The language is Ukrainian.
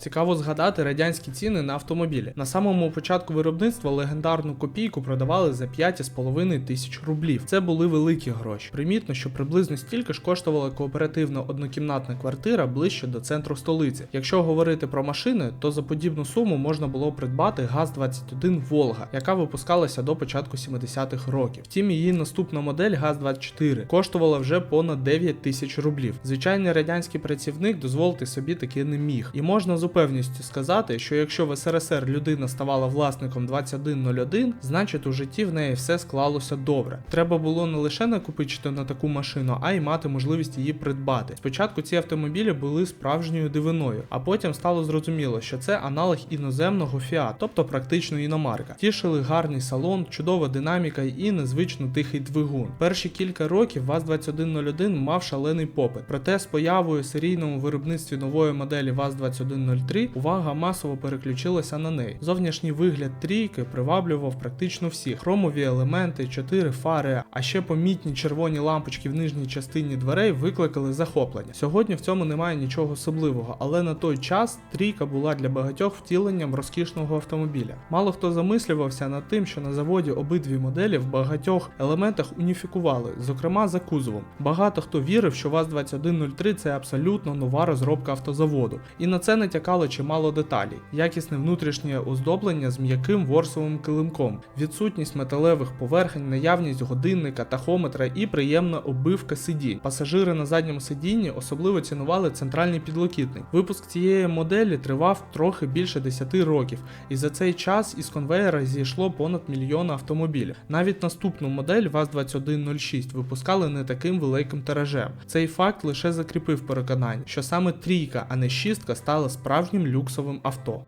Цікаво згадати радянські ціни на автомобілі. На самому початку виробництва легендарну копійку продавали за 5,5 тисяч рублів. Це були великі гроші. Примітно, що приблизно стільки ж коштувала кооперативна однокімнатна квартира ближче до центру столиці. Якщо говорити про машини, то за подібну суму можна було придбати ГАЗ-21 Волга, яка випускалася до початку 70-х років. Втім, її наступна модель ГАЗ-24 коштувала вже понад 9 тисяч рублів. Звичайний радянський працівник дозволити собі таки не міг. І можна з упевненістю сказати, що якщо в СРСР людина ставала власником 2101, значить у житті в неї все склалося добре. Треба було не лише накопичити на таку машину, а й мати можливість її придбати. Спочатку ці автомобілі були справжньою дивиною, а потім стало зрозуміло, що це аналог іноземного Fiat, тобто практично іномарка. Тішили гарний салон, чудова динаміка і незвично тихий двигун. Перші кілька років ВАЗ-2101 мав шалений попит. Проте з появою серійному виробництві нової моделі ВАЗ-2103 увага масово переключилася на неї. Зовнішній вигляд трійки приваблював практично всіх. Хромові елементи, чотири фари, а ще помітні червоні лампочки в нижній частині дверей викликали захоплення. Сьогодні в цьому немає нічого особливого, але на той час трійка була для багатьох втіленням розкішного автомобіля. Мало хто замислювався над тим, що на заводі обидві моделі в багатьох елементах уніфікували, зокрема за кузовом. Багато хто вірив, що ВАЗ-2103 це абсолютно нова розробка автозаводу, і на це натякало чимало деталей: якісне внутрішнє оздоблення з м'яким ворсовим килимком, відсутність металевих поверхень, наявність годинника, тахометра і приємна оббивка сидінь. Пасажири на задньому сидінні особливо цінували центральний підлокітник. Випуск цієї моделі тривав трохи більше 10 років, і за цей час із конвейера зійшло понад мільйон автомобілів. Навіть наступну модель ВАЗ-2106 випускали не таким великим тиражем. Цей факт лише закріпив переконання, що саме трійка, а не шістка стала справжнім люксовим авто.